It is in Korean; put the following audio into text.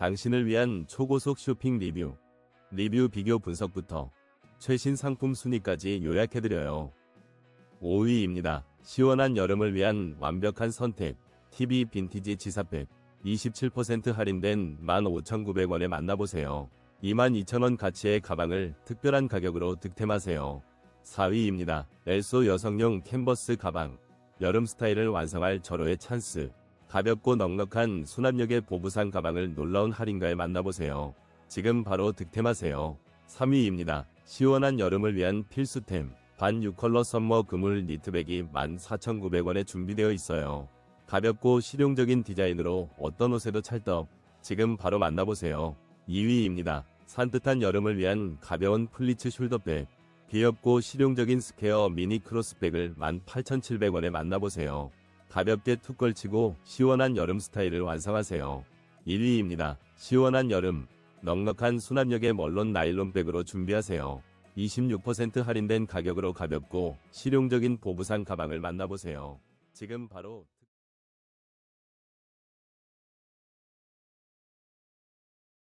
당신을 위한 초고속 쇼핑 리뷰, 리뷰 비교 분석부터 최신 상품 순위까지 요약해드려요. 5위입니다. 시원한 여름을 위한 완벽한 선택, TV 빈티지 지사백, 27% 할인된 15,900원에 만나보세요. 22,000원 가치의 가방을 특별한 가격으로 득템하세요. 4위입니다. 엘소 여성용 캔버스 가방, 여름 스타일을 완성할 절호의 찬스. 가볍고 넉넉한 수납력의 보부상 가방을 놀라운 할인가에 만나보세요. 지금 바로 득템하세요. 3위입니다. 시원한 여름을 위한 필수템. 반 6컬러 썸머 그물 니트백이 14,900원에 준비되어 있어요. 가볍고 실용적인 디자인으로 어떤 옷에도 찰떡. 지금 바로 만나보세요. 2위입니다. 산뜻한 여름을 위한 가벼운 플리츠 숄더백. 귀엽고 실용적인 스퀘어 미니 크로스백을 18,700원에 만나보세요. 가볍게 툭 걸치고 시원한 여름 스타일을 완성하세요. 1위입니다. 시원한 여름. 넉넉한 수납력의 멀론 나일론백으로 준비하세요. 26% 할인된 가격으로 가볍고 실용적인 보부상 가방을 만나보세요. 지금 바로